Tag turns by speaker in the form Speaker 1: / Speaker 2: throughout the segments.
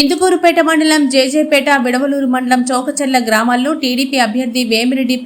Speaker 1: ఇందుకూరుపేట మండలం జేజేపేట విడవలూరు మండలం చౌకచెర్ల గ్రామాల్లో టీడీపీ అభ్యర్థి వేమిరెడ్డి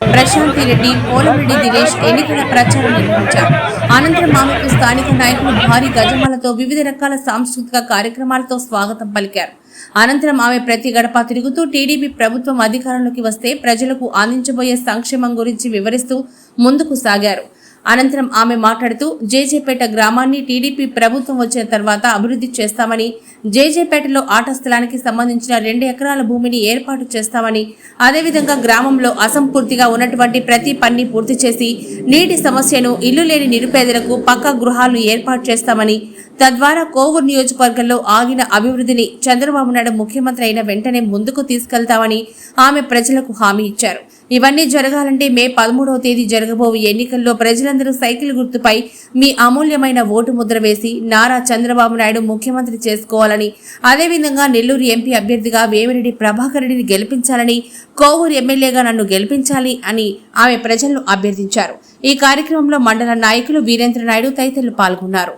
Speaker 1: ప్రశాంతి రెడ్డి పోలరెడ్డి దినేష్ ఎన్నికల ప్రచారం నిర్వహించారు. అనంతరం ఆమెకు స్థానిక నాయకులు భారీ గజమాలతో వివిధ రకాల సాంస్కృతిక కార్యక్రమాలతో స్వాగతం పలికారు. అనంతరం ఆమె ప్రతి గడప తిరుగుతూ టీడీపీ ప్రభుత్వం అధికారంలోకి వస్తే ప్రజలకు అందించబోయే సంక్షేమం గురించి వివరిస్తూ ముందుకు సాగారు. అనంతరం ఆమె మాట్లాడుతూ జేజేపేట గ్రామాన్ని టీడీపీ ప్రభుత్వం వచ్చిన తర్వాత అభివృద్ధి చేస్తామని జేజేపేటలో ఆట స్థలానికి సంబంధించిన రెండు ఎకరాల భూమిని ఏర్పాటు చేస్తామని అదేవిధంగా గ్రామంలో అసంపూర్తిగా ఉన్నటువంటి ప్రతి పని పూర్తి చేసి నీటి సమస్యను ఇల్లు లేని నిరుపేదలకు పక్క గృహాలు ఏర్పాటు చేస్తామని తద్వారా కోవూరు నియోజకవర్గంలో ఆగిన అభివృద్ధిని చంద్రబాబు నాయుడు ముఖ్యమంత్రి అయిన వెంటనే ముందుకు తీసుకెళ్తామని ఆమె ప్రజలకు హామీ ఇచ్చారు. ఇవన్నీ జరగాలంటే మే పదమూడవ తేదీ జరగబోవు ఎన్నికల్లో ప్రజలందరూ సైకిల్ గుర్తుపై మీ అమూల్యమైన ఓటు ముద్ర వేసి నారా చంద్రబాబు నాయుడు ముఖ్యమంత్రి చేసుకోవాలని అదేవిధంగా నెల్లూరు ఎంపీ అభ్యర్థిగా వేమిరెడ్డి ప్రభాకర్ రెడ్డిని గెలిపించాలని కోవూరు ఎమ్మెల్యేగా నన్ను గెలిపించాలి అని ఆమె ప్రజలను అభ్యర్థించారు. ఈ కార్యక్రమంలో మండల నాయకులు వీరేంద్ర నాయుడు తదితరులు పాల్గొన్నారు.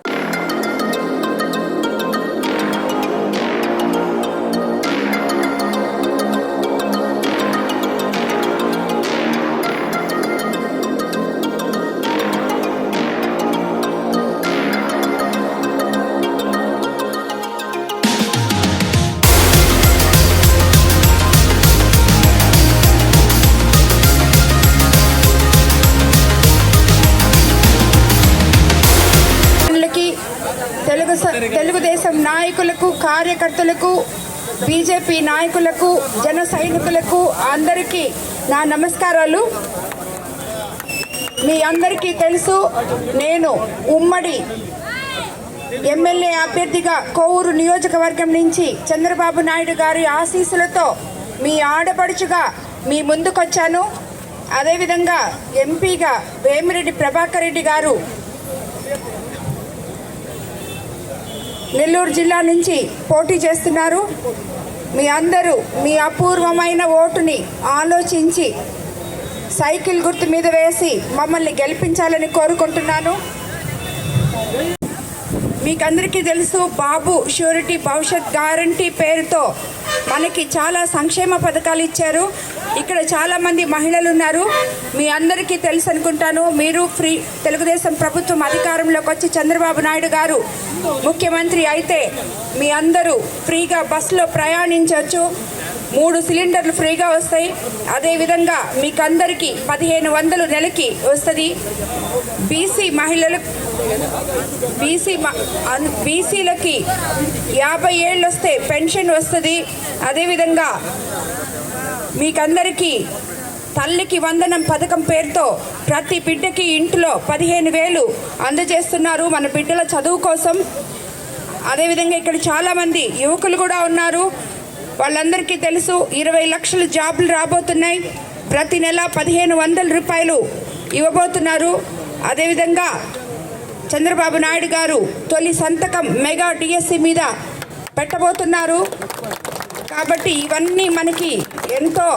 Speaker 2: నాయకులకు కార్యకర్తలకు బీజేపీ నాయకులకు జన సైనికులకు అందరికీ నా నమస్కారాలు. మీ అందరికీ తెలుసు నేను ఉమ్మడి ఎమ్మెల్యే అభ్యర్థిగా కోవూరు నియోజకవర్గం నుంచి చంద్రబాబు నాయుడు గారి ఆశీస్సులతో మీ ఆడపడుచుగా మీ ముందుకొచ్చాను. అదేవిధంగా ఎంపీగా వేమిరెడ్డి ప్రభాకర్ రెడ్డి గారు నెల్లూరు జిల్లా నుంచి పోటీ చేస్తున్నారు. మీ అందరూ మీ అపూర్వమైన ఓటుని ఆలోచించి సైకిల్ గుర్తు మీద వేసి మమ్మల్ని గెలిపించాలని కోరుకుంటున్నాను. మీకందరికీ తెలుసు బాబు షూరిటీ భవిష్యత్ గ్యారంటీ పేరుతో మనకి చాలా సంక్షేమ పథకాలు ఇచ్చారు. ఇక్కడ చాలామంది మహిళలు ఉన్నారు. మీ అందరికీ తెలుసు అనుకుంటాను. మీరు ఫ్రీ తెలుగుదేశం ప్రభుత్వం అధికారంలోకి వచ్చి చంద్రబాబు నాయుడు గారు ముఖ్యమంత్రి అయితే మీ అందరూ ఫ్రీగా బస్సులో ప్రయాణించవచ్చు. మూడు సిలిండర్లు ఫ్రీగా వస్తాయి. అదేవిధంగా మీకు అందరికీ పదిహేను వందలు నెలకి వస్తుంది. బీసీ మహిళలు బీసీ బీసీలకి యాభై ఏళ్ళు వస్తే పెన్షన్ వస్తుంది. అదేవిధంగా మీకందరికీ తల్లికి వందనం పథకం పేరుతో ప్రతి బిడ్డకి ఇంట్లో పదిహేను వేలు అందజేస్తున్నారు మన బిడ్డల చదువు కోసం. అదేవిధంగా ఇక్కడ చాలామంది యువకులు కూడా ఉన్నారు. వాళ్ళందరికీ తెలుసు ఇరవై లక్షల జాబులు రాబోతున్నాయి. ప్రతి నెల పదిహేను వందల రూపాయలు ఇవ్వబోతున్నారు. అదేవిధంగా చంద్రబాబు నాయుడు గారు తొలి సంతకం మెగా డిఎస్సి మీద పెట్టబోతున్నారు. కాబట్టి ఇవన్నీ మనకి ఎంతో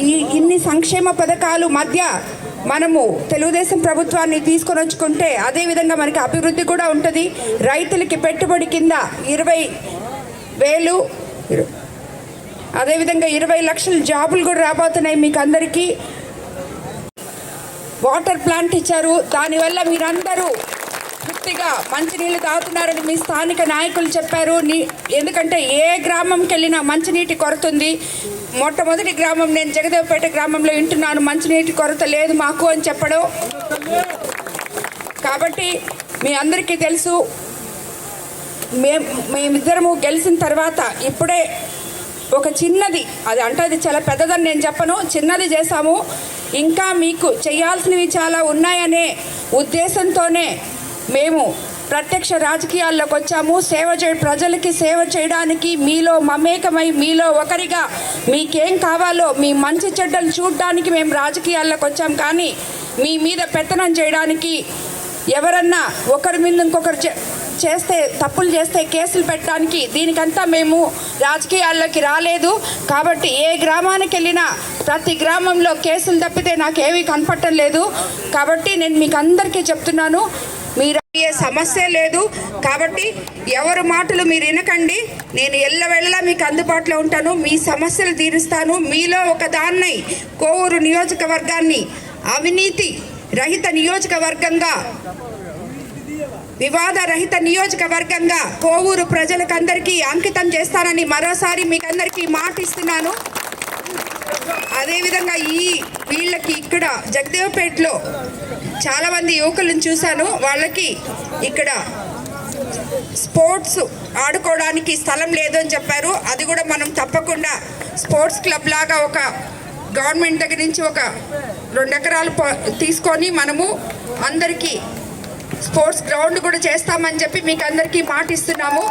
Speaker 2: ఈ- ఇన్ని సంక్షేమ పథకాలు మధ్య మనము తెలుగుదేశం ప్రభుత్వాన్ని తీసుకొని వచ్చుకుంటే అదేవిధంగా మనకి అభివృద్ధి కూడా ఉంటుంది. రైతులకి పెట్టుబడి కింద ఇరవై వేలు అదేవిధంగా ఇరవై లక్షల జాబులు కూడా రాబోతున్నాయి మీకు అందరికీ వాటర్ ప్లాంట్ ఇచ్చారు. దానివల్ల మీరందరూ పూర్తిగా మంచినీళ్ళు తాగుతున్నారని మీ స్థానిక నాయకులు చెప్పారు. నీ ఎందుకంటే ఏ గ్రామంకి వెళ్ళినా మంచినీటి కొరత ఉంది మొట్టమొదటి గ్రామం నేను జగదేవపేట గ్రామంలో వింటున్నాను. మంచినీటి కొరత లేదు మాకు అని చెప్పడం. కాబట్టి మీ అందరికీ తెలుసు. మేము మేమిద్దరము గెలిచిన తర్వాత ఇప్పుడే ఒక చిన్నది అది అంటే అది చాలా పెద్దదని నేను చెప్పను చిన్నది చేశాము. ఇంకా మీకు చేయాల్సినవి చాలా ఉన్నాయనే ఉద్దేశంతోనే మేము ప్రత్యక్ష రాజకీయాల్లోకి వచ్చాము. సేవ చే ప్రజలకి సేవ చేయడానికి మీలో మమేకమై మీలో ఒకరిగా మీకేం కావాలో మీ మంచి చెడ్డలు చూడడానికి మేము రాజకీయాల్లోకి వచ్చాం. కానీ మీ మీద పెత్తనం చేయడానికి ఎవరన్నా ఒకరి మీద ఇంకొకరు చే- చేస్తే తప్పులు చేస్తే కేసులు పెట్టడానికి దీనికంతా మేము రాజకీయాల్లోకి రాలేదు. కాబట్టి ఏ గ్రామానికి వెళ్ళినా ప్రతి గ్రామంలో కేసులు తప్పితే నాకేమీ కనపడటం లేదు. కాబట్టి నేను మీకు అందరికీ చెప్తున్నాను మీరు ఏ సమస్య లేదు. కాబట్టి ఎవరి మాటలు మీరు వినకండి. నేను ఎల్లవెళ్ళలా మీకు అందుబాటులో ఉంటాను. మీ సమస్యలు తీరుస్తాను. మీలో ఒక దాన్ని కోవూరు నియోజకవర్గాన్ని అవినీతి రహిత నియోజకవర్గంగా వివాద రహిత నియోజకవర్గంగా కోవూరు ప్రజలకందరికీ అంకితం చేస్తానని మరోసారి మీకందరికీ మాట ఇస్తున్నాను అదేవిధంగా ఈ వీళ్ళకి ఇక్కడ జగదేవ్పేటలో చాలా మంది యువకులను చూశాను. వాళ్ళకి ఇక్కడ స్పోర్ట్స్ ఆడుకోవడానికి స్థలం లేదు అని చెప్పారు. అది కూడా మనం తప్పకుండా స్పోర్ట్స్ క్లబ్ లాగా ఒక గవర్నమెంట్ దగ్గర నుంచి ఒక రెండు ఎకరాలు ప- తీసుకొని మనము అందరికీ స్పోర్ట్స్ గ్రౌండ్ కూడా చేస్తామని చెప్పి మీకు అందరికీ మాటిస్తున్నాము.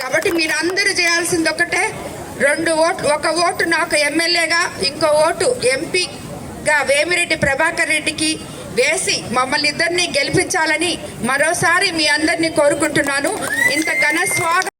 Speaker 2: కాబట్టి మీరు అందరూ చేయాల్సింది ఒకటే రెండు ఓటు ఒక ఓటు నాకు ఎమ్మెల్యేగా ఇంకో ఓటు ఎంపీగా వేమిరెడ్డి ప్రభాకర్ రెడ్డికి వేసి మమ్మల్ని ఇద్దరిని గెలిపించాలని మరోసారి మీ అందరినీ కోరుకుంటున్నాను. ఇంత ఘన స్వాగతం